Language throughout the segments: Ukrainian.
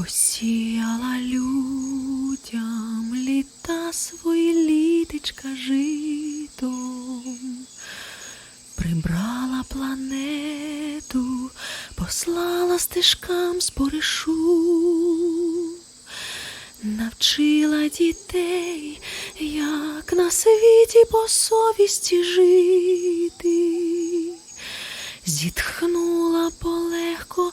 Посіяла людям літа свої літечка житом, прибрала планету, послала стежкам споришу, навчила дітей, як на світі по совісті жити. Зітхнула полегко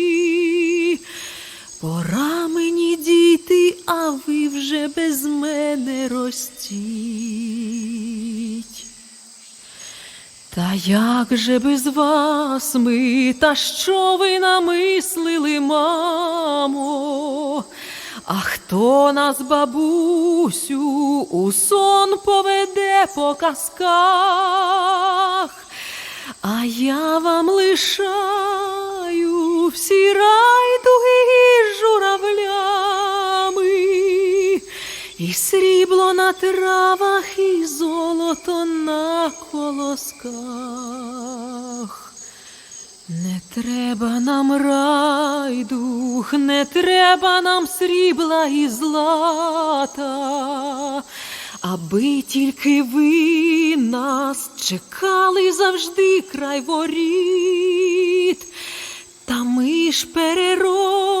Вже без мене ростіть. Та як же без вас ми, та що ви намислили, мамо? А хто нас, бабусю, у сон поведе по казках? А я вам лишаю всі райдуги і срібло на травах, і золото на колосках. Не треба нам райдух, не треба нам срібла і злата, аби тільки ви нас чекали завжди край воріт. Та ми ж переробимо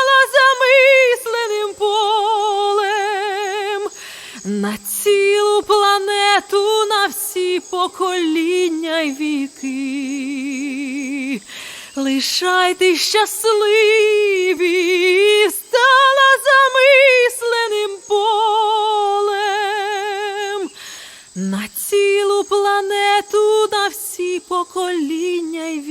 покоління й віки. Лишайте щасливі, стала замисленим полем на цілу планету, на всі покоління й віки.